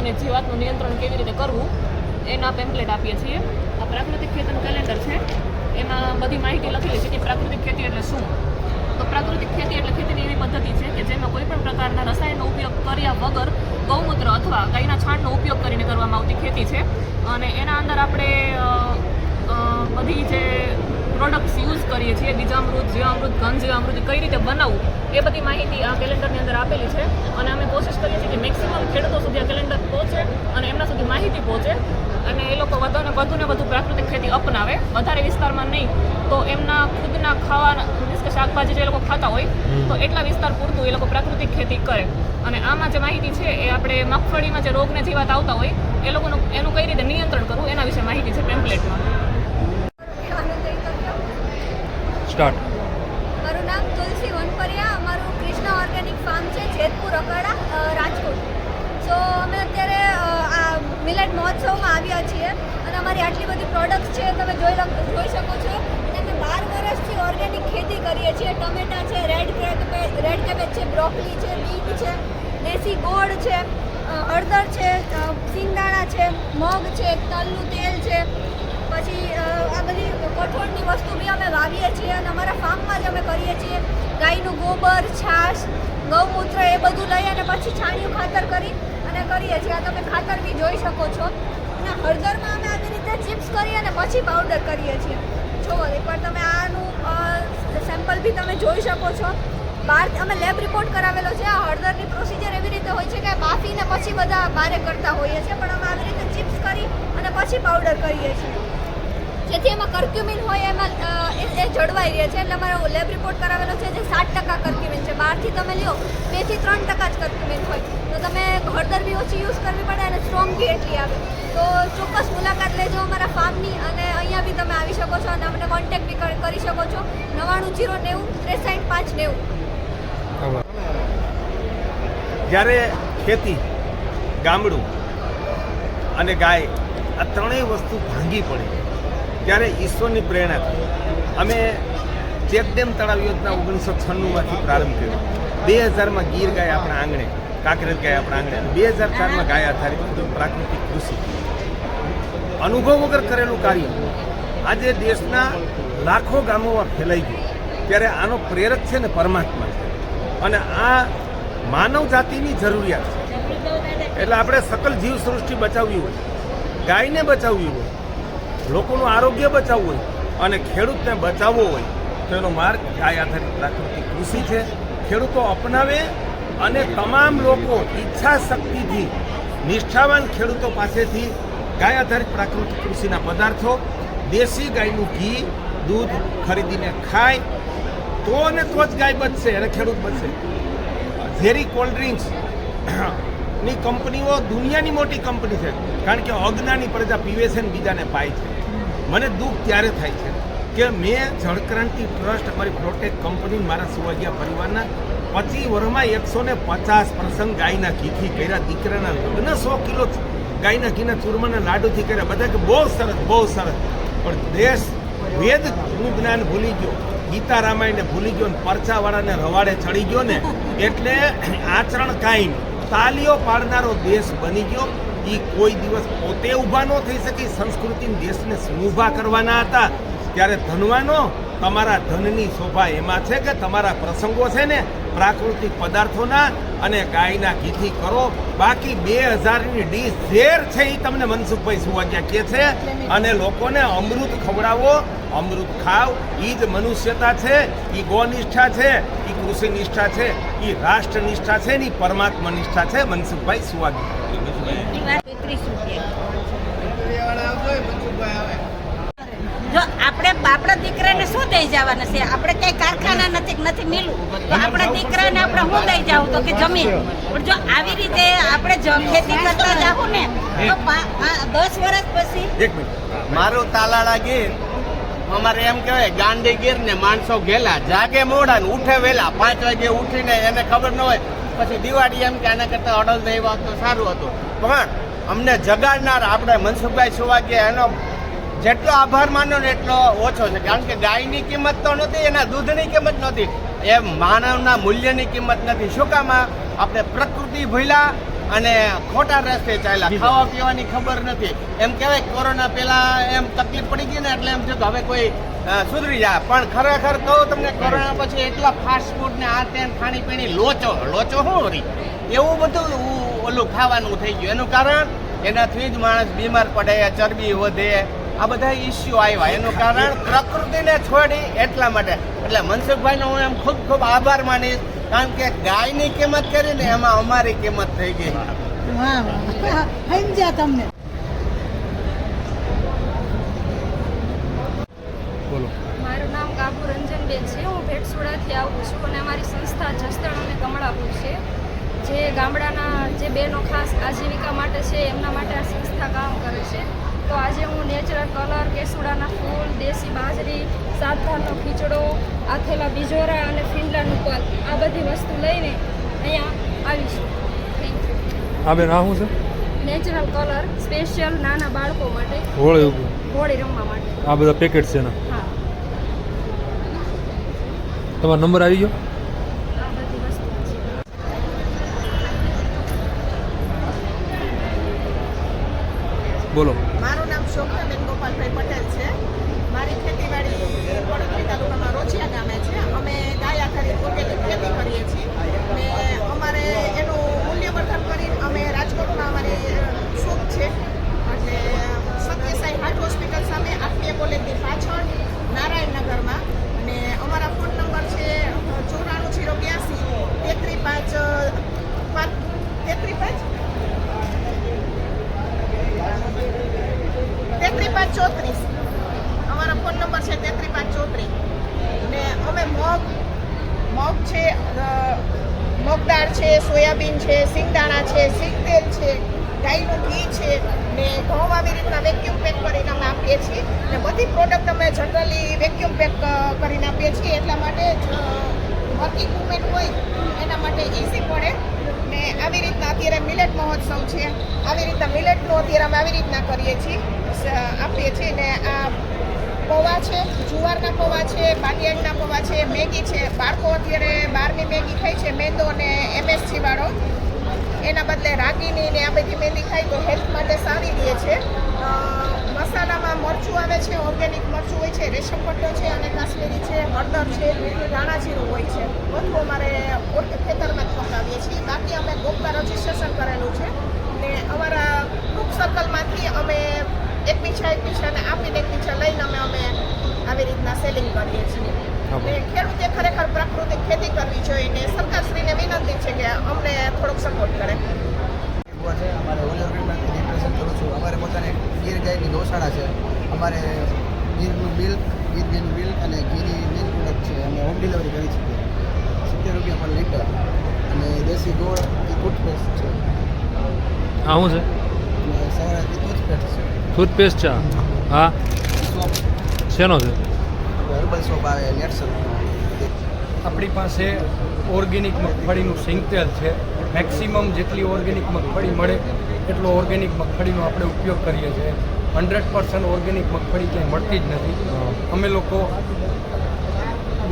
અને જીવાતનું નિયંત્રણ કેવી રીતે કરવું, એના પેમ્પલેટ આપીએ છીએ. આ પ્રાકૃતિક ખેતીનું કેલેન્ડર છે. એમાં બધી માહિતી લખેલી છે કે પ્રાકૃતિક ખેતી એટલે શું? તો પ્રાકૃતિક ખેતી એટલે ખેતીની એવી પદ્ધતિ છે કે જેમાં કોઈ પણ પ્રકારના રસાયણનો ઉપયોગ કર્યા વગર ગૌમૂત્ર અથવા ગાયના છાણનો ઉપયોગ કરીને કરવામાં આવતી ખેતી છે. અને એના અંદર આપણે બધી જે પ્રોડક્ટ્સ યુઝ કરીએ છીએ બીજામૃત જીવામૃત ઘન જીવામૃત કઈ રીતે બનાવવું એ બધી માહિતી આ કેલેન્ડરની અંદર આપેલી છે. અને અમે કોશિશ કરીએ છીએ કે મેક્સિમમ ખેડૂતો સુધી આ કેલેન્ડર પહોંચે અને એમના સુધી માહિતી પહોંચે. અને એ લોકો વધુ ને વધુ ને વધુ પ્રાકૃતિક ખેતી અપનાવે. વધારે વિસ્તારમાં નહીં તો એમના ખુદના ખાવાના મીન્સ કે શાકભાજી જે એ લોકો ખાતા હોય તો એટલા વિસ્તાર પૂરતું એ લોકો પ્રાકૃતિક ખેતી કરે. અને આમાં જે માહિતી છે એ આપણે મગફળીમાં જે રોગને જીવાત આવતા હોય એ લોકોનું એનું કઈ રીતે નિયંત્રણ કરવું એના વિશે માહિતી છે પેમ્પલેટમાં સ્ટાર્ટ. મારું નામ તુલસી વનપરિયા, અમારું કૃષ્ણ ઓર્ગેનિક ફાર્મ છે જેતપુર અકાડા રાજકોટ. સો અમે અત્યારે આ મિલેટ મહોત્સવમાં આવ્યા છીએ અને અમારી આટલી બધી પ્રોડક્ટ્સ છે, તમે જોઈ જોઈ શકો છો. અને અમે બાર વર્ષથી ઓર્ગેનિક ખેતી કરીએ છીએ. ટમેટા છે રેડ કેબેજ રેડ કેબેજ છે બ્રોકલી છે બીટ છે, દેશી ગોળ છે હળદર છે સિંગદાણા છે, મગ છે, તલનું તેલ છે. પછી આ બધી કઠોળની વસ્તુ બી અમે વાવીએ છીએ અને અમારા ફાર્મમાં જ અમે કરીએ છીએ. ગાયનું ગોબર, છાશ, ગૌમૂત્ર એ બધું લઈ અને પછી છાણિયું ખાતર કરી અને કરીએ છીએ. આ તમે ખાતર બી જોઈ શકો છો. અને હળદરમાં અમે આવી રીતે ચિપ્સ કરી અને પછી પાવડર કરીએ છીએ. જો એકવાર તમે આનું સેમ્પલ બી તમે જોઈ શકો છો. બહાર અમે લેબ રિપોર્ટ કરાવેલો છે. આ હળદરની પ્રોસિજર એવી રીતે હોય છે કે બાફીને પછી બધા બારે કરતા હોઈએ છીએ. પણ અમે આવી રીતે ચિપ્સ કરી અને પછી પાવડર કરીએ છીએ. જેથી એમાં કર્ક્યુમિન હોય, એમાં એ જળવાઈ રહે છે. એટલે અમારો લેબ રિપોર્ટ કરાવેલો છે જે સાત ટકા કર્ક્યુમિન છે. બહારથી તમે લ્યો બેથી ત્રણ ટકા જ કર્ક્યુમિન હોય. તો તમે હળદર બી ઓછી યુઝ કરવી પડે અને સ્ટ્રોંગ બી એટલી આવે. તો ચોક્કસ મુલાકાત લેજો અમારા ફાર્મની અને અહીંયા બી તમે આવી શકો છો અને અમને કોન્ટેક્ટ બી કરી શકો છો. નવાણું જીરો નેવું, ત્રેસાઠ પાંચ નેવું. જ્યારે ખેતી, ગામડું અને ગાય આ ત્રણેય વસ્તુ ભાંગી પડે. ત્યારે ઈશ્વરની પ્રેરણાથી અમે ચેકડેમ તળાવ યોજના ઓગણીસો છન્નુંમાંથી પ્રારંભ કર્યો. બે હજારમાં ગીર ગાય આપણા આંગણે, કાંકરેજ ગાય આપણા આંગણે બે હજાર ચારમાં ગાય આધારિત પ્રાકૃતિક કૃષિ. અનુભવ વગર કરેલું કાર્ય આજે દેશના લાખો ગામોમાં ફેલાઈ ગયું. ત્યારે આનો પ્રેરક છે ને પરમાત્મા છે. અને આ માનવ જાતિની જરૂરિયાત છે. એટલે આપણે સકલ જીવ સૃષ્ટિ બચાવવી હોય, ગાયને બચાવવી હોય લોકોનું આરોગ્ય બચાવવું હોય અને ખેડૂતને બચાવવો હોય, તો એનો માર્ગ ગાય આધારિત પ્રાકૃતિક કૃષિ છે. ખેડૂતો અપનાવે અને તમામ લોકો ઈચ્છા શક્તિથી નિષ્ઠાવાન ખેડૂતો પાસેથી ગાય આધારિત પ્રાકૃતિક કૃષિના પદાર્થો, દેશી ગાયનું ઘી, દૂધ ખરીદીને ખાય, તો ને તો જ ગાય બચશે, અને ખેડૂત બચશે. ઝેરી કોલ્ડ ડ્રિંક્સની કંપનીઓ દુનિયાની મોટી કંપની છે, કારણ કે અજ્ઞાની પ્રજા પીવે છે ને બીજાને પાય છે. મને દુઃખ ત્યારે થાય છે કે મેં જળક્રાંતિ ટ્રસ્ટ અમારી પ્રોટેક કંપની મારા સુવાગ્યા પરિવારના પચીસ વર્ષમાં એકસો ને પચાસ પ્રસંગ ગાયના ઘીથી કર્યા. દીકરાના લગ્ન સો કિલો ગાયના ઘીના ચૂરમાના લાડુથી કર્યા. બધા કે બહુ સરસ બહુ સરસ. પણ દેશ વેદનું જ્ઞાન ભૂલી ગયો. ગીતા રામાયણને ભૂલી ગયો ને પરચાવાળાને રવાડે ચડી ગયો ને. એટલે આચરણ કાંઈ તાલીઓ પાડનારો દેશ બની ગયો. એ કોઈ દિવસ પોતે ઊભા ન થઈ શકે, સંસ્કૃતિ દેશને ઊભા કરવાના હતા. ત્યારે ધનવાનો, તમારા ધનની શોભા એમાં છે કે તમારા પ્રસંગો છે ને, પ્રાકૃતિક પદાર્થોના અને ગાયના ઘીથી કરો. બાકી બે હજારની ડીશ ઝેર છે એ તમને મનસુખભાઈ સુવાગ્યા કહે છે. અને લોકોને અમૃત ખવડાવો, અમૃત ખાવ એ જ મનુષ્યતા છે એ ગોનિષ્ઠા છે એ કૃષિ નિષ્ઠા છે એ રાષ્ટ્ર નિષ્ઠા છે ને એ પરમાત્મા નિષ્ઠા છે, મનસુખભાઈ સુવાગ્યા જો આપણે આપણા દીકરાને શું દઈ જવાના છે? આપણે કઈ કારખાના નથી નથી મિલું તો આપણા દીકરાને આપણે શું દઈ જાવ તો કે જમીન. પણ જો આવી રીતે આપણે ખેતી કરતા જાવું ને, તો દસ વર્ષ પછી મારું તાલાળા ગીર, અમારે એમ કહેવાય, ગાંડી ગીર ને માણસો ગેલા જાગે મોડા ને ઉઠે વેલા, પાંચ વાગે ઉઠીને એને ખબર ન હોય. પછી દિવાળી એમ કે આના કરતા અડલ દઈ તો સારું હતું. પણ અમને જગાડનાર આપણે મનસુખભાઈ સુવાગીયા એનો જેટલો આભાર માનો ને એટલો ઓછો છે. કારણ કે ગાયની કિંમત તો નથી એના દૂધની કિંમત નથી એ માનવના મૂલ્યની કિંમત નથી. શું કામ આપણે પ્રકૃતિ ભૂલ્યા અને ખોટા રસ્તે ચાલ્યા. ખાવા પીવાની ખબર નથી. એમ કહેવાય કોરોના પહેલા એમ તકલીફ પડી ગઈ ને એટલે એમ થયું હવે કોઈ સુધરી જાય. પણ ખરેખર કહું તમને કોરોના પછી એટલા ફાસ્ટ ફૂડ ને આ તે ખાણીપીણી લોચો. લોચો શું એવું બધું ઓલું ખાવાનું થઈ ગયું. એનું કારણ એનાથી જ માણસ બીમાર પડે ચરબી વધે આ બધા ઇસ્યુ આવ્યા. એનું કારણ પ્રકૃતિને છોડી એટલા માટે. એટલે મનસુખભાઈનો હું એમ ખૂબ ખૂબ આભાર માનીશ કારણ કે ગાયની કિંમત કરીને એમાં અમારી કિંમત થઈ ગઈ. સમજ્યા તમને. બોલો. મારું નામ કાબુ રંજનબેન છે. હું ભેટસુડાથી આવું છું અને અમારી સંસ્થા જસદણ અને કમળાપુર છે. જે ગામડાના જે બહેનો ખાસ આજીવિકા માટે છે એમના માટે આ સંસ્થા કામ કરે છે. તો આજે હું નેચરલ કલર કેસુડાના ફૂલ દેશી બાજરી સાતધારનો ખીચડો આથેલા બીજોરા અને ફિંડાનું પલ આ બધી વસ્તુ લઈને અહીંયા આવી છું થેન્ક યુ આ બેન આ શું છે? નેચરલ કલર સ્પેશિયલ નાના બાળકો માટે. હોળી હોળી રમવા માટે. આ બધા પેકેટ છે ને હા. તમારો નંબર આવી ગયો? બોલો. મારું નામ શોભાબેન ગોપાલભાઈ પટેલ છે. મારી ખેતીવાડી વડોદરા તાલુકામાં રોચિયા ગામે છે. અમે ગાય આધારિત ઓર્ગેનિક ખેતી કરીએ છીએ. ને અમારે એનું મૂલ્યવર્ધન કરીને અમે રાજકોટમાં અમારી શોપ છે. એટલે સત્યસાઈ હાર્ટ હોસ્પિટલ સામે આત્મીય કોલેજની પાછળ નારાયણનગરમાં. ને અમારા ફોન નંબર છે ચોરાણું જીરો બ્યાસી તેત્રી પાંચ પાંચ, તેત્રીસ પાંચ? તેત્રીસ પાંચ ચોત્રીસ. અમારો ફોન નંબર છે તેત્રી પાંચ ચોત્રીસ. ને અમે મગ મગ છે મગદાળ મગ દાળ છે, સોયાબીન છે સિંગદાણા છે સિંગતેલ છે, ગાયનું ઘી છે, ને ઘઉં આવી રીતના વેક્યુમ પેક કરીને અમે આપીએ છીએ. ને બધી પ્રોડક્ટ અમે જનરલી વેક્યુમ પેક કરીને આપીએ છીએ. એટલા માટે જ વર્કિંગ વુમેન હોય, એના માટે ઇઝી પડે. ને આવી રીતના અત્યારે મિલેટ મહોત્સવ છે. આવી રીતના મિલેટનું અત્યારે અમે આવી રીતના કરીએ છીએ. આપીએ છીએ. ને આ પૌવા છે, જુવારના પૌવા છે બાટિયાળના પૌવા છે, મેગી છે. બાળકો અત્યારે બહારની મેગી ખાય છે, મેંદો અને એમએસજી વાળો એના બદલે રાગીની ને આ બધી મેંદી ખાય તો હેલ્થ માટે સારી રહે છે. મસાલામાં મરચું આવે છે ઓર્ગેનિક મરચું હોય છે રેશમ પટ્ટો છે અને કાશ્મીરી છે હળદર છે ધાણા જીરું હોય છે. બધું અમારે ઓર- ખેતરમાં જ પકાવીએ છીએ. બાકી અમે ગોપકા રજીસ્ટ્રેશન કરેલું છે ને અમારા ગ્રુપ સર્કલમાંથી અમે એક પીછા એક પીછાને આપીને એક પીછા લઈને અમે અમે આવી રીતના સેલિંગ કરીએ છીએ. ને ખેડૂતે ખરેખર પ્રાકૃતિક ખેતી કરવી જોઈએ ને સરકારશ્રીને વિનંતી છે કે અમને થોડોક સપોર્ટ કરે. અમારે ઓલી કરું છું. અમારે પોતાને ગીર ગાયની ગૌશાળા છે. અમારે ગીરનું મિલ્ક ગીર ગાયનું મિલ્ક અને ગીરી મિલ્ક પ્રોડક્ટ છે. અમે હોમ ડિલિવરી કરી શકીએ. સિત્તેર રૂપિયા પર લીટર. અને દેશી ગોળ એ ટૂથપેસ્ટ છે. આ શું છે? અને સવારે ટૂથપેસ્ટ છે. ટૂથપેસ્ટ છે? હા. શેનો છે? હર્બલ સોપ આવે નેટસલ આપણી પાસે ઓર્ગેનિક મગફળીનું સિંગતેલ છે. મેક્સિમમ જેટલી ઓર્ગેનિક મગફળી મળે એટલો ઓર્ગેનિક મગફળીનો આપણે ઉપયોગ કરીએ છીએ. હંડ્રેડ પર્સન્ટ ઓર્ગેનિક મગફળી ક્યાંય મળતી જ નથી. અમે લોકો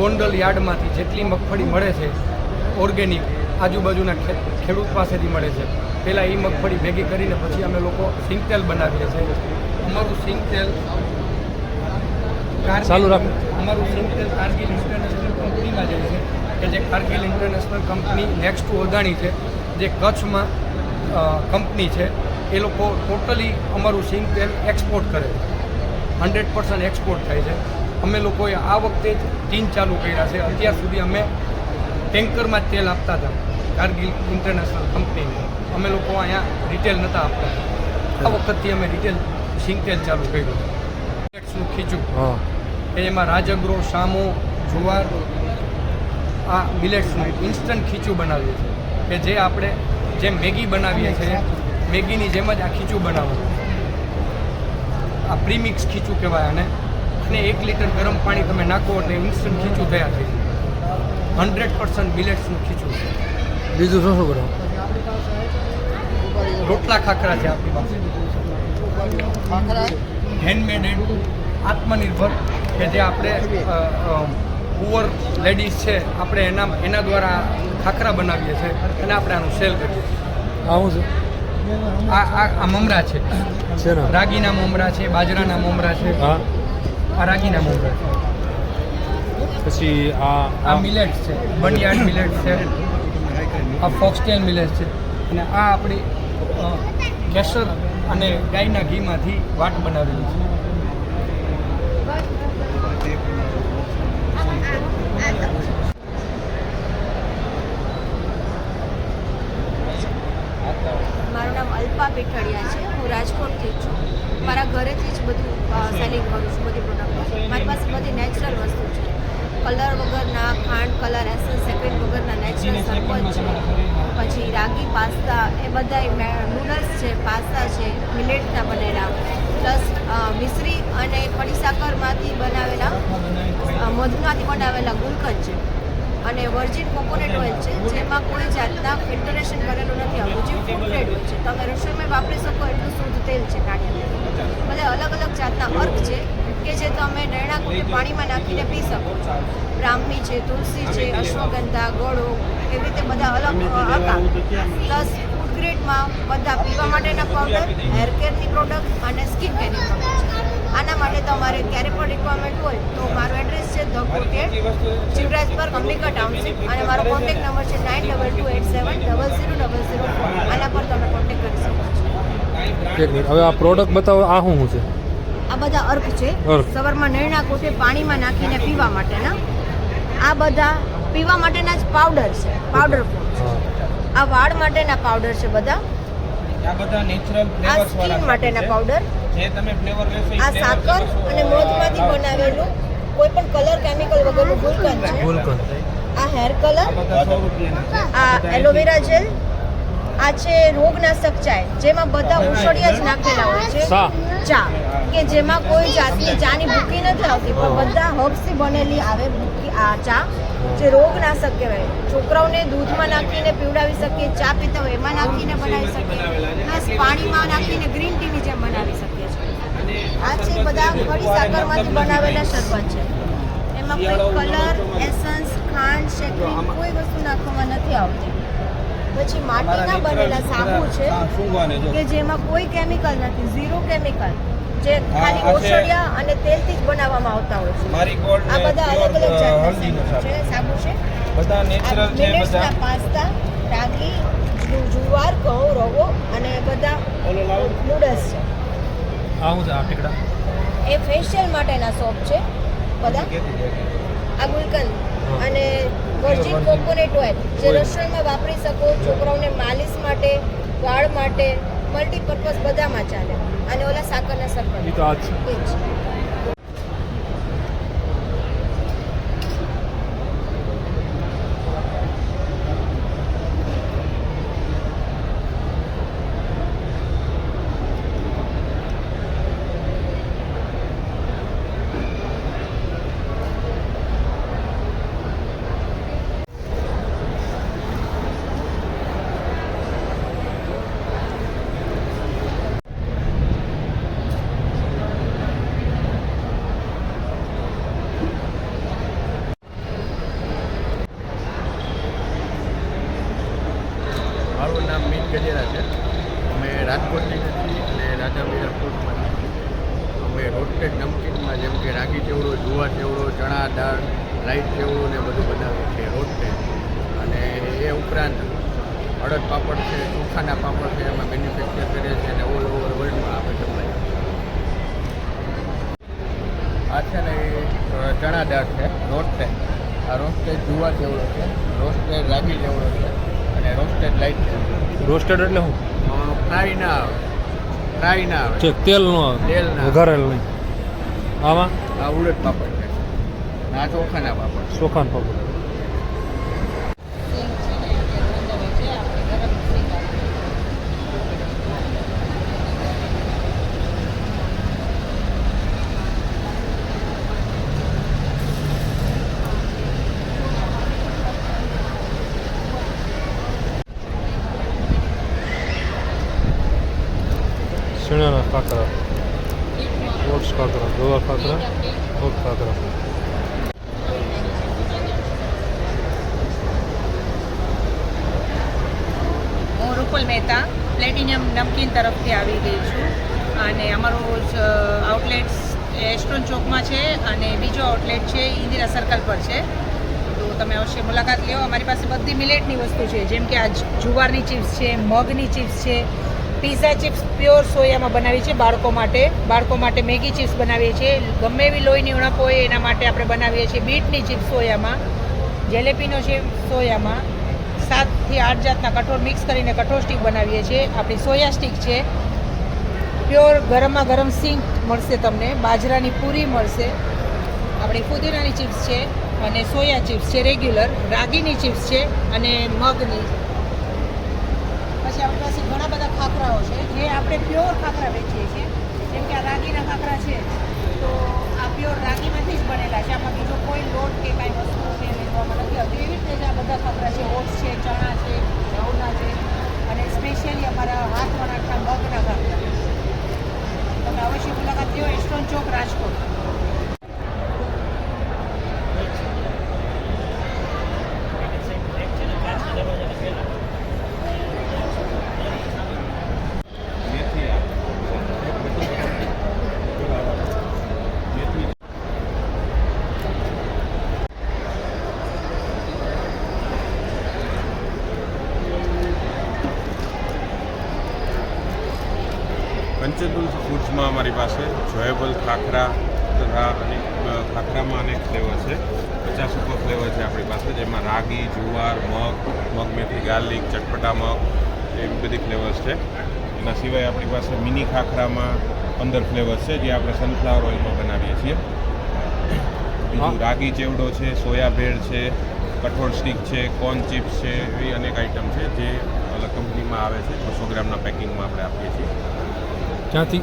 ગોંડલ યાર્ડમાંથી જેટલી મગફળી મળે છે ઓર્ગેનિક આજુબાજુના ખેડૂત પાસેથી મળે છે. પહેલાં એ મગફળી ભેગી કરીને પછી અમે લોકો સિંગતેલ બનાવીએ છીએ. અમારું સિંગતેલ તેલ ચાલુ રાખો. અમારું સિંગતેલ કારગિલ ઇન્ટરનેશનલ કંપનીમાં જાય છે. કે જે Cargill international company next Adani છે જે કચ્છમાં કંપની છે એ લોકો ટોટલી અમારું સિંગ તેલ એક્સપોર્ટ કરે છે. હંડ્રેડ પર્સન્ટ એક્સપોર્ટ થાય છે. અમે લોકોએ આ વખતે જ ચીન ચાલુ કર્યા છે. અત્યાર સુધી અમે ટેન્કરમાં તેલ આપતા હતા કારગિલ ઇન્ટરનેશનલ કંપનીને અમે લોકો અહીંયા રિટેલ નહોતા આપતા. આ વખતથી અમે રિટેલ સિંગ તેલ ચાલુ કર્યું. નું ખીચું હા. કે એમાં રાજગરો સામો જુવાર આ મિલેટ્સનું ઇન્સ્ટન્ટ ખીચું બનાવીએ છીએ. કે જે આપણે જેમ મેગી બનાવીએ છીએ મેગીની જેમ જ આ ખીચું બનાવવું આ પ્રીમિક્સ ખીચું કહેવાય આને. અને એક લીટર ગરમ પાણી તમે નાખો એટલે ઇન્સ્ટન્ટ ખીચું તૈયાર થઈ જાય. હંડ્રેડ પર્સન્ટ મિલેટ્સનું ખીચું છે. બીજું શું શું કરો? રોટલા ખાખરા છે આપણી પાસે. ખાખરા? હેન્ડમેડ એન્ડ આત્મનિર્ભર. કે જે આપણે પુઅર લેડીઝ છે આપણે એના એના દ્વારા ખાખરા બનાવીએ છીએ અને આપણે આનું સેલ કરીએ આવું છે? આ આ આ મમરા છે. રાગીના મમરા છે બાજરાના મમરા છે. હા. આ રાગીના મમરા છે. પછી આ આ મિલેટ છે બનિયાડ મિલેટ છે. આ ફોક્સટેલ મિલેટ છે. અને આ આપણી કેસર અને ગાયના ઘીમાંથી વાટ બનાવેલી છે. મારું પીઠળિયા પીઠડિયા છે હું રાજકોટથી જ છું. મારા ઘરેથી જ બધું સેલિંગ કરું છું બધી પ્રોડક્ટ મારી પાસે બધી નેચરલ વસ્તુ છે. કલર વગરના ખાંડ કલર એસન્સ સેપરેટ વગરના નેચરલ સરબત છે. પછી રાગી પાસ્તા એ બધા નૂડલ્સ છે પાસ્તા છે મિલેટના બનેલા. પ્લસ મિશ્રી અને પડીસાકરમાંથી બનાવેલા મધમાંથી બનાવેલા ગુલકંદ છે. અને વર્જિન કોકોનટ ઓઇલ છે, જેમાં કોઈ જાતના ફિલ્ટરેશન કરેલું નથી આવતું જે ફૂડ ગ્રેડ હોય છે. તમે રસોઈમાં વાપરી શકો એટલું શુદ્ધ તેલ છે નાળિયેર બધા અલગ અલગ જાતના અર્ક છે, કે જે તમે નરણા કૂટી પાણીમાં નાખીને પી શકો છો. બ્રાહ્મી છે, તુલસી છે, અશ્વગંધા, ગોળો, એવી રીતે બધા અલગ હતા પ્લસ ફૂડ ગ્રેડમાં બધા પીવા માટેના પાવડર હેર કેરની પ્રોડક્ટ અને સ્કિન કેરની પ્રોડક્ટ આના માટે તમારે ક્યારે પણ રિક્વાયરમેન્ટ હોય તો મારું એડ્રેસ છે ધ કોટેડ શિવરાજ પર અંબિકા ટાઉનશીપ અને મારો કોન્ટેક્ટ નંબર છે nine double two eight seven double zero double zero આના પર તમે કોન્ટેક્ટ કરી શકો છો. એક મિનિટ. હવે આ પ્રોડક્ટ બતાવો આ શું છે? આ બધા અર્ક છે. સવારમાં નળના કોઠે પાણીમાં નાખીને પીવા માટેના. આ બધા પીવા માટેના જ પાવડર છે પાવડર હા. આ વાળ માટેના પાવડર છે બધા. આ બધા નેચરલ ફ્લેવર્સ વાળા માટેના પાવડર જે તમે ફ્લેવર લેશો આ સાકર અને મધમાંથી બનાવેલું કોઈ પણ કલર કેમિકલ વગરનું ગુલકંદ છે ગુલકંદ આ હેર કલર આ એલોવેરા જેલ આ છે રોગનાશક ચાય જેમાં બધા ઉછળિયા જ નાખેલા હોય છે. ચા કે જેમાં કોઈ જાતની ચાની ભૂકી નથી આવતી પણ બધા હર્બ્સથી બનેલી આવે ભૂકી આ ચા. જે રોગનાશક કહેવાય. છોકરાઓને દૂધમાં નાખીને પીવડાવી શકીએ, ચા પીતા હોય એમાં નાખીને બનાવી શકીએ. પ્લસ પાણીમાં નાખીને ગ્રીન ટીની જેમ બનાવી શકીએ છીએ. આ છે બધા ખડી સાકરમાંથી બનાવેલા શરબત છે. એમાં કોઈ કલર, એસન્સ, ખાંડ શેકરી કોઈ વસ્તુ નાખવામાં નથી આવતી. પછી માટીના બનેલા સાબુ છે, કે જેમાં કોઈ કેમિકલ નથી, ઝીરો કેમિકલ. જે ખાલી ઓસડિયા અને તેલથી જ બનાવવામાં આવતા હોય છે. મારી ગોલ્ડ આ બધા અલગ અલગ જાતના છે સાબુ છે. બધા આ નેચરલ છે બધા. પાસ્તા રાગી જુવાર ઘઉં રવો અને બધા નૂડલ્સ છે. આ શું આ ટીકડા. એ ફેશિયલ માટેના સોપ છે બધા. આ ગુલકંદ અને વર્જિન કોકોનટ ઓઇલ જે રસોઈમાં વાપરી શકો છોકરાઓને માલિશ માટે વાળ માટે મલ્ટીપર્પઝ બધામાં ચાલે. અને ઓલા સાકરના એ સરબત તો આ જ છે એ જ મારું નામ મીત ગજેરા છે અમે રાજકોટની નથી અને રાજાવીરા ફૂડમાંથી અમે રોસ્ટેડ નમકીનમાં જેમ કે રાગી ચેવડો જુવાર ચેવડો ચણા દાળ લાઈટ ચેવડો ને બધું બનાવીએ છીએ રોસ્ટેડ અને એ ઉપરાંત અડદ પાપડ છે ચોખાના પાપડ છે એમાં મેન્યુફેક્ચર કરીએ છીએ અને ઓલ ઓવર વર્લ્ડમાં આપણે સપ્લાય આ છે ને એ ચણા દાળ છે રોસ્ટેડ આ રોસ્ટેડ જુવાર જેવડો છે રોસ્ટેડ રાગી જેવડો છે અને રોસ્ટેડ લાઈટ છે. રોસ્ટેડ એટલે શું? ફ્રાય ના આવે. ફ્રાય ના આવે. તેલ નો તેલ ના. વઘારેલ નહીં. આમાં? આ ઉડદ પાપડ છે. આ ચોખાના પાપડ ચોખાન પાપડ શેણાના કાકરા ઓટ્સ ખાખરા ગવા ખાખરા ઓટ ખાખરા હું મહેતા પ્લેટિનિયમ નમકીન તરફથી આવી ગઈ છું. અને અમારો આઉટલેટ એસ્ટ્રોન ચોકમાં છે અને બીજો આઉટલેટ છે ઇન્દિરા સર્કલ પર છે. તો તમે અવશ્ય મુલાકાત લ્યો અમારી પાસે બધી મિલેટની વસ્તુ છે, જેમ કે આ જુવારની ચિપ્સ છે, મગની ચિપ્સ છે. પીઝા ચિપ્સ પ્યોર સોયામાં બનાવી છે બાળકો માટે. બાળકો માટે મેગી ચિપ્સ બનાવીએ છીએ. ગમે એવી લોહીની ઉણપ હોય એના માટે આપણે બનાવીએ છીએ બીટની ચિપ્સ સોયામાં, જેલેપીનો છે સોયામાં સાતથી આઠ જાતના કઠોળ મિક્સ કરીને કઠોળ સ્ટીક બનાવીએ છીએ. આપણી સોયા સ્ટીક છે. પ્યોર ગરમમાં ગરમ સિંગ મળશે તમને. બાજરાની પૂરી મળશે. આપણી ફુદીનાની ચિપ્સ છે અને સોયા ચિપ્સ છે રેગ્યુલર રાગીની ચિપ્સ છે અને મગની. પછી આપણી પાસે ઘણા બધા ખાખરાઓ છે. જે આપણે પ્યોર ખાખરા વેચીએ છીએ. જેમ કે આ રાગીના ખાખરા છે. તો આ પ્યોર રાગીમાંથી જ બનેલા છે. આમાં બીજો કોઈ લોટ કે કાંઈ વસ્તુ કે લેવામાં નથી આવતી. એવી રીતે જ આ બધા ખબરા છે. ઓટ્સ છે, ચણા છે, ઘઉંના છે અને સ્પેશિયલી અમારા હાથ વણાટના મગના ઘર તમે અવશ્ય મુલાકાત લ્યો એસ્ટ્રોન ચોક રાજકોટ. પંચતુલ ફૂડ્સમાં અમારી પાસે જોયેબલ ખાખરા તથા અનેક ખાખરામાં અનેક ફ્લેવર છે. પચાસ ઉપર ફ્લેવર છે આપણી પાસે જેમાં રાગી જુવાર મગ મગ મેથી ગાર્લિક ચટપટા મગ એવી બધી ફ્લેવર્સ છે. એના સિવાય આપણી પાસે મિની ખાખરામાં પંદર ફ્લેવર્સ છે જે આપણે સનફ્લાવર ઓઇલમાં બનાવીએ છીએ. બીજું રાગી ચેવડો છે સોયા ભેળ છે કઠોળ સ્ટીક છે કોર્ન ચિપ્સ છે એવી અનેક આઇટમ છે જે અલગ કંપનીમાં આવે છે બસો ગ્રામના પેકિંગમાં આપણે આપીએ છીએ. ક્યાંથી?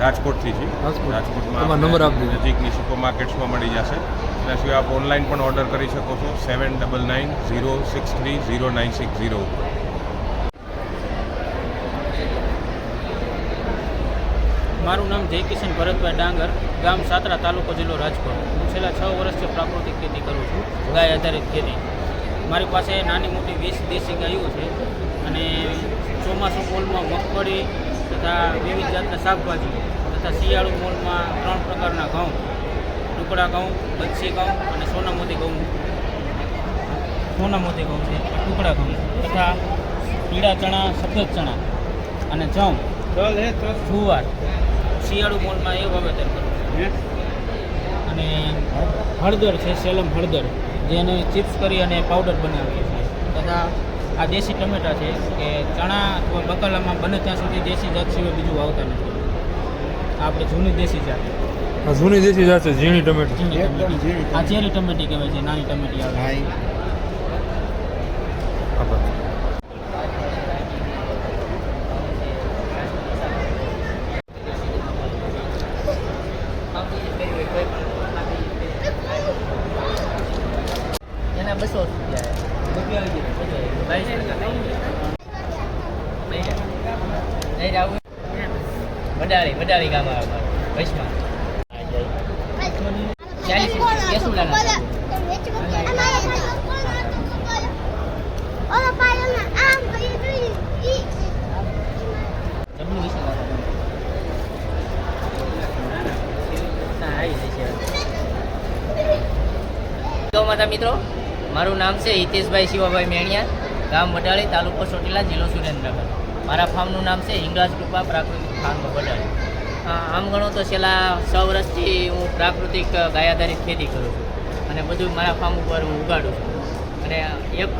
રાજકોટથી છે રાજકોટ. રાજકોટમાં નંબર આપી આપણે નજીકની સુપર માર્કેટ્સમાં મળી જશે. એના સિવાય આપ ઓનલાઈન પણ ઓર્ડર કરી શકો છો. Seven double nine zero six three zero nine six zero મારું નામ જયકિશન ભરતભાઈ ડાંગર ગામ સાતરા તાલુકો જિલ્લો રાજકોટ. હું છેલ્લા છ વર્ષથી પ્રાકૃતિક ખેતી કરું છું ગાય આધારિત ખેતી. મારી પાસે નાની મોટી વીસ દેશી ગાયો છે અને ચોમાસું મોલમાં મગફળી તથા વિવિધ જાતના શાકભાજી તથા શિયાળુ મોલમાં ત્રણ પ્રકારના ઘઉં ટુકડા ઘઉં બચ્છી ઘઉં અને સોનામોતી ઘઉં. સોનામોતી ઘઉં છે ટુકડા ઘઉં તથા પીળા ચણા સફેદ ચણા અને જવ જુવાર. શિયાળુ મોલમાં એ વાવેતર કરું. અને હળદર છે સેલમ હળદર જેને ચિપ્સ કરી અને પાવડર બનાવીએ છીએ. તથા આ દેશી ટમેટા છે કે ચણા અથવા બકાલામાં બને ત્યાં સુધી દેશી જાત સિવાય બીજું વાવતા નથી. આપણે જૂની દેશી જાત. જૂની દેશી જાત છે ઝીણી ટમેટો. ઝીણી ટમેટી. આ ચેરી ટમેટી કહેવાય છે નાની ટમેટી આવે આભાર એના બસો રૂપિયા બાવીસ ટકા વડાળી વડાળી ગામ આવે મારું વૈષ્ણવ ચાલીસ રૂપિયા કેસુડાના જમણી વિશે લાવો. ના, આવી જશે. તો માતા મિત્રો. મારું નામ છે હિતેશભાઈ શિવાભાઈ મેણિયા, ગામ વડાળી, તાલુકો ચોટીલા, જિલ્લો સુરેન્દ્રનગર. મારા ફાર્મનું નામ છે હિંગળાજ કૃપા પ્રાકૃતિક ફાર્મ વડાળી. આમ ગણો તો છેલ્લા છ વર્ષથી હું પ્રાકૃતિક ગાય આધારિત ખેતી કરું છું અને બધું મારા ફાર્મ ઉપર હું ઉગાડું છું. અને એક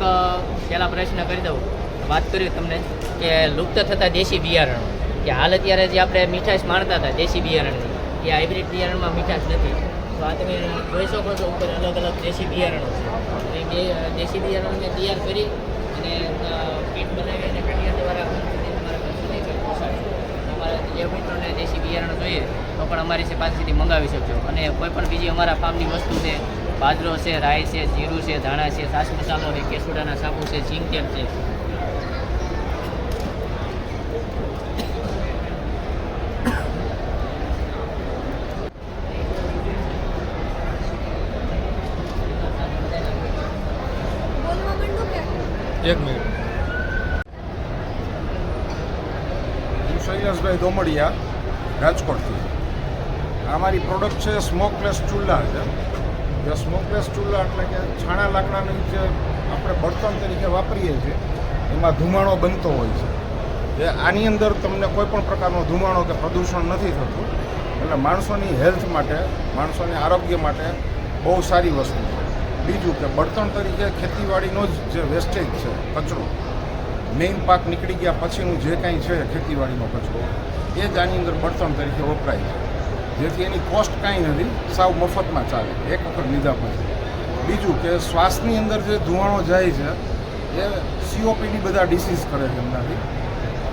પહેલાં પ્રશ્ન કરી દઉં. વાત કરી તમને કે લુપ્ત થતા દેશી બિયારણો. કે હાલ અત્યારે જે આપણે મીઠાશ માણતા હતા, દેશી બિયારણની, એ હાઇબ્રિડ બિયારણમાં મીઠાશ નથી. તો આ તમે જોઈ શકો છો ઉપર અલગ અલગ દેશી બિયારણો છે દેશી બિયારણને તૈયાર કરી અને પીટ બનાવી અને કડિયા દ્વારા. તમારા જે મિત્રોને દેશી બિયારણ જોઈએ, તો પણ અમારી પાસેથી મંગાવી શકજો અને કોઈ પણ બીજી અમારા ફાર્મની વસ્તુ છે, બાજરો છે, રાઈ છે, જીરું છે, ધાણા છે સાસ મસાલો છે, કેસુડાના સાબુ છે ઝીંક તેલ છે એક મિનિટ હું શૈલેષભાઈ દોમડિયા રાજકોટથી. અમારી પ્રોડક્ટ છે સ્મોકલેસ ચૂલા છે. જે સ્મોકલેસ ચૂલા એટલે કે છાણા લાકડાની જે આપણે બળતણ તરીકે વાપરીએ છીએ, એમાં ધુમાડો બનતો હોય છે. જે આની અંદર તમને કોઈ પણ પ્રકારનો ધુમાડો કે પ્રદૂષણ નથી થતું, એટલે માણસોની હેલ્થ માટે, માણસોની આરોગ્ય માટે બહુ સારી વસ્તુ છે. બીજું કે બળતણ તરીકે ખેતીવાડીનો જ જે વેસ્ટેજ છે, કચરો મેઇન પાક નીકળી ગયા પછીનું જે કાંઈ છે ખેતીવાડીનો કચરો. એ જ આની અંદર બળતણ તરીકે વપરાય છે. જેથી એની કોસ્ટ કાંઈ નથી, સાવ મફતમાં ચાલે. એક વખત લીધા પછી. બીજું કે શ્વાસની અંદર જે ધુવાણો જાય છે, એ સીઓપીડી બધા ડિસીઝ કરે છે એમનાથી.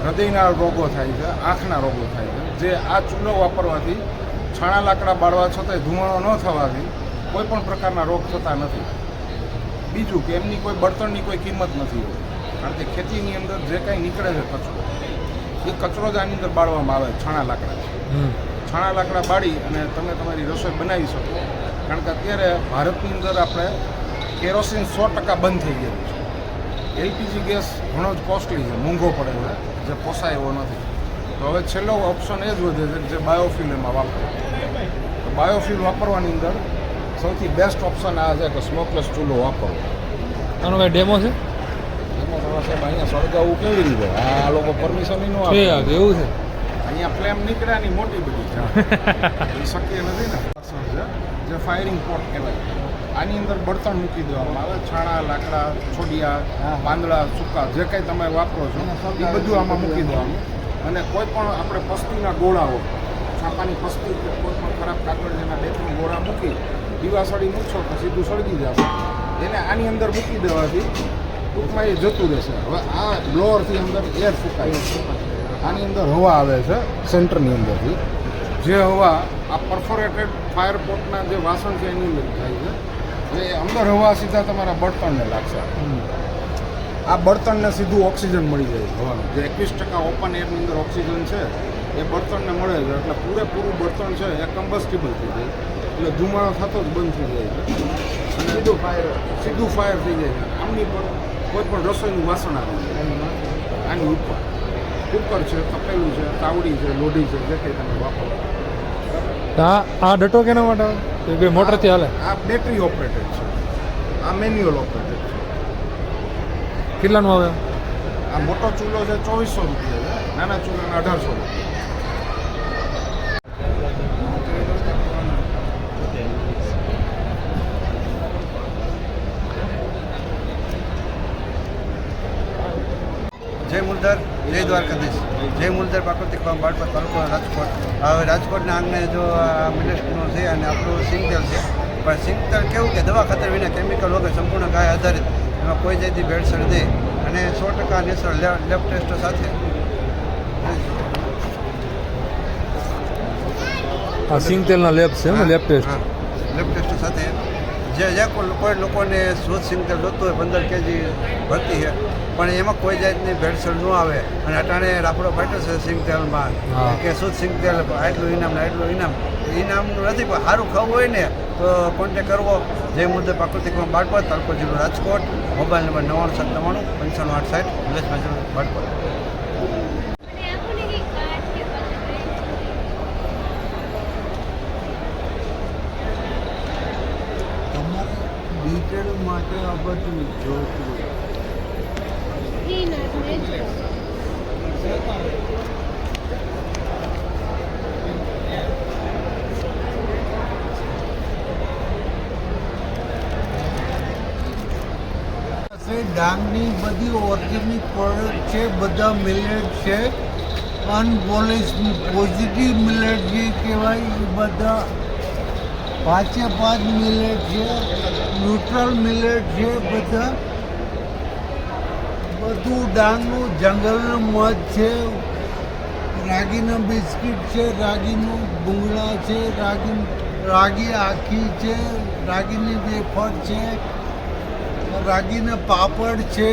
હૃદયના રોગો થાય છે, આંખના રોગો થાય છે. જે આ ચૂલો વાપરવાથી છાણા લાકડા બાળવા છતાંય ધુવાણો ન થવાથી કોઈ પણ પ્રકારના રોગ થતા નથી. બીજું કે એમની કોઈ બળતણની કોઈ કિંમત નથી હોતી. કારણ કે ખેતીની અંદર જે કાંઈ નીકળે છે કચરો એ કચરો જ આની અંદર બાળવામાં આવે છાણા લાકડા. છાણા લાકડા બાળી અને તમે તમારી રસોઈ બનાવી શકો. કારણ કે અત્યારે ભારતની અંદર આપણે કેરોસીન સો ટકા બંધ થઈ ગયેલું છે. એલપીજી ગેસ ઘણો જ કોસ્ટલી છે મોંઘો પડે છે જે પોસાય એવો નથી. તો હવે છેલ્લો ઓપ્શન એ જ વધે છે કે જે બાયોફ્યુલ એમાં વાપરે. તો બાયોફ્યુલ વાપરવાની અંદર સૌથી બેસ્ટ ઓપ્શન આ છે કે સ્મોકલેસ ચૂલો વાપરવો આનો કાંઈ ડેમો છે? સાહેબ અહીંયા સળગાવવું કેવી રીતે? આ લોકો પરમિશન ન આપે. એવું છે. અહીંયા ફ્લેમ નીકળ્યાની મોટી બધી છે. શક્ય નથી ને. જે ફાયરિંગ પોટ કહેવાય. આની અંદર બળતણ મૂકી દેવામાં આવે. છાણા લાકડા છોડિયા પાંદડા સૂકા જે કંઈ તમે વાપરો છો એ બધું આમાં મૂકી દેવાનું અને કોઈ પણ આપણે પસ્તીના ગોળાઓ છાપાની પસ્તી કે કોઈ પણ ખરાબ કાગળ જેના બે ત્રણ ગોળા મૂકી દીવાસળી મૂકશો તો સીધું સળગી જશે. એને આની અંદર મૂકી દેવાથી ટૂંકમાં એ જતું રહેશે. હવે આ બ્લોઅરથી અંદર એર ફૂંકાય. આની અંદર હવા આવે છે, સેન્ટરની અંદરથી. જે હવા આ પરફોરેટેડ ફાયર પોટના જે વાસણ છે એની અંદર થાય છે. એ અંદર હવા સીધા તમારા બળતણને લાગશે. આ બળતણને સીધું ઓક્સિજન મળી જાય હવાનું. જે એકવીસ ટકા ઓપન એરની અંદર ઓક્સિજન છે, એ બળતણને મળે છે. એટલે પૂરેપૂરું બળતણ છે એ કમ્બસ્ટિબલ થઈ જાય. એટલે ધુમાડો થતો જ બંધ થઈ જાય છે. સીધું ફાયર સીધું ફાયર થઈ જાય છે. આમની પર કોઈ પણ રસોઈનું વાસણ આવે આની ઉપર. કુકર છે તપેલું છે તાવડી છે લોઢી છે જે કંઈ તમે વાપરો. આ આ ડટો કેના માટે આવે? મોટરથી હાલે? આ બેટરી ઓપરેટેડ છે. આ મેન્યુઅલ ઓપરેટેડ છે. કેટલાનું આવે? આ મોટો ચૂલો છે ચોવીસો રૂપિયા છે. નાના ચૂલાના અઢારસો રૂપિયા. જય દ્વારકા જય દ્વારકાધીશ. જય મુલધર પ્રાકૃતિક ફાર્મ બાળપત તાલુકો રાજકોટ. હવે રાજકોટના આંગણે જો આ મિલેટનું છે અને આપણું સિંગતેલ છે. પણ સિંગતેલ કેવું કે દવા ખાતર વિના કેમિકલ વગર સંપૂર્ણ ગાય આધારિત. એમાં કોઈ જાતની ભેળસેળ નહીં. અને સો ટકા નેચરલ લેબ ટેસ્ટ સાથે. આ સિંગતેલના લેબ છે ને લેબ ટેસ્ટ. લેબ ટેસ્ટ સાથે. જે જે કોઈ કોઈ લોકોને શુદ્ધ સિંગતેલ જોતું હોય પંદર કેજી ભરતી છે પણ એમાં કોઈ જાતની ભેળસેળ ન આવે. અને અટાણે રાફડો ફાટ્યો છે સિંગતેલમાં. હા. કે શુદ્ધ સિંગતેલ આટલું ઇનામ ને આટલું ઇનામ? ઇનામનું નથી પણ સારું ખાવું હોય ને તો કોન્ટેક કરવો. જે મુદ્દે પ્રાકૃતિકમાં બાળપત તાલુકો જિલ્લો રાજકોટ મોબાઈલ નંબર નવ્વાણું સાત નવ્વાણું પંચાણું આઠ સાઠ વિલેજ બાળપત ડિટેલ માટે આ બધું જોતું ડાંગની બધી ઓર્ગેનિક પ્રોડક્ટ છે, બધા મિલેટ છે. અનપોલિશ પોઝિટિવ મિલેટ જે કહેવાય, એ બધા પાંચે પાંચ મિલેટ છે ન્યુટ્રલ મિલેટ છે બધા. બધું ડાંગનું જંગલનું મધ છે, રાગીના બિસ્કિટ છે, રાગીનું ભૂંગળા છે, રાગી રાગી આખી છે, રાગીની વેફર છે, રાગીના પાપડ છે.